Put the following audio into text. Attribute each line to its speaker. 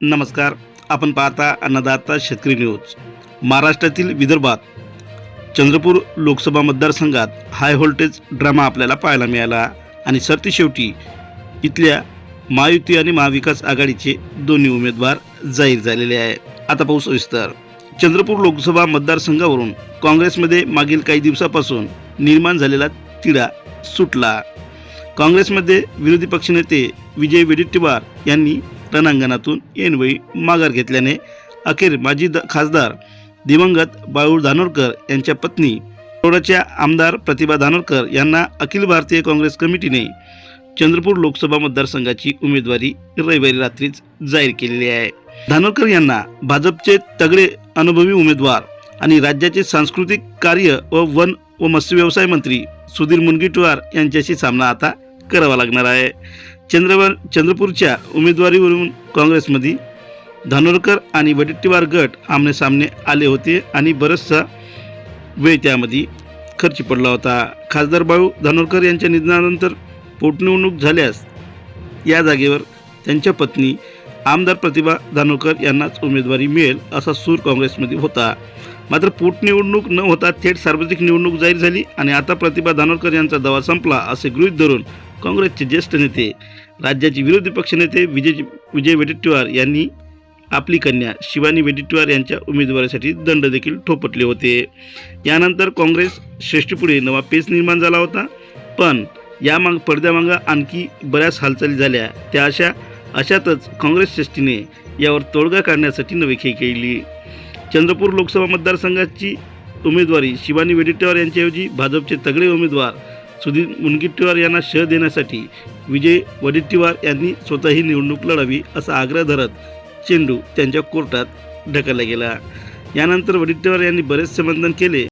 Speaker 1: नमस्कार. आपण पाहता अन्नदाता शेतकरी न्यूज. महाराष्ट्रातील विदर्भात चंद्रपूर लोकसभा मतदारसंघात हाय व्होल्टेज ड्रामा आपल्याला पाहायला मिळाला आणि सरतेशेवटी इथल्या महायुती आणि महाविकास आघाडीचे दोन्ही उमेदवार जाहीर झालेले आहे. आता पाऊस सविस्तर. चंद्रपूर लोकसभा मतदारसंघावरून काँग्रेसमध्ये मागील काही दिवसापासून निर्माण झालेला तिढा सुटला. काँग्रेसमध्ये विरोधी पक्षनेते विजय वडेट्टीवार यांनी रणांगणातून ऐनवेळी माघार घेतल्याने अखेर माजी द खासदार दिवंगत बाळू धानोरकर यांच्या पत्नी रोडाच्या आमदार प्रतिभा धानोरकर यांना अखिल भारतीय काँग्रेस कमिटीने चंद्रपूर लोकसभा मतदारसंघाची उमेदवारी रविवारी रात्रीच जाहीर केलेली आहे. धानोरकर यांना भाजपचे तगडे अनुभवी उमेदवार आणि राज्याचे सांस्कृतिक कार्य व वन व मत्स्य व्यवसाय मंत्री सुधीर मुनगंटीवार यांच्याशी सामना आता करावा लागणार आहे. चंद्रवर चंद्रपूरच्या उमेदवारीवरून काँग्रेसमध्ये धानोरकर आणि वडेट्टीवार गट आमने सामने आले होते आणि बराचसा वेळ त्यामध्ये खर्च पडला होता. खासदार बाळू धानोरकर यांच्या निधनानंतर पोटनिवडणूक झाल्यास या जागेवर त्यांच्या पत्नी आमदार प्रतिभा धानोरकर यांनाच उमेदवारी मिळेल असा सूर काँग्रेसमध्ये होता. मात्र पोटनिवडणूक न होता थेट सार्वत्रिक निवडणूक जाहीर झाली आणि आता प्रतिभा धानोरकर यांचा दावा संपला असे गृहीत धरून काँग्रेसचे ज्येष्ठ नेते राज्याचे विरोधी पक्षनेते विजय विजय वडेट्टीवार यांनी आपली कन्या शिवानी वडेट्टीवार यांच्या उमेदवारीसाठी दंड देखील ठोपटले होते. यानंतर काँग्रेस श्रेष्ठीपुढे नवा पेच निर्माण झाला होता. पण या माग पडद्यामागं आणखी बऱ्याच हालचाली झाल्या. त्या अशा अशातच काँग्रेस श्रेष्ठीने यावर तोडगा काढण्यासाठी नवी खेळ केली चंद्रपूर लोकसभा मतदारसंघाची उमेदवारी शिवानी वडेट्टीवार यांच्याऐवजी भाजपचे तगडे उमेदवार सुधीर मुनगंटीवार यांना शह देण्यासाठी विजय वडेट्टीवार यांनी स्वतःही निवडणूक लढावी असा आग्रह धरत चेंडू त्यांच्या कोर्टात ढकलला गेला. यानंतर वडेट्टीवार यांनी बरेच समर्थन केले.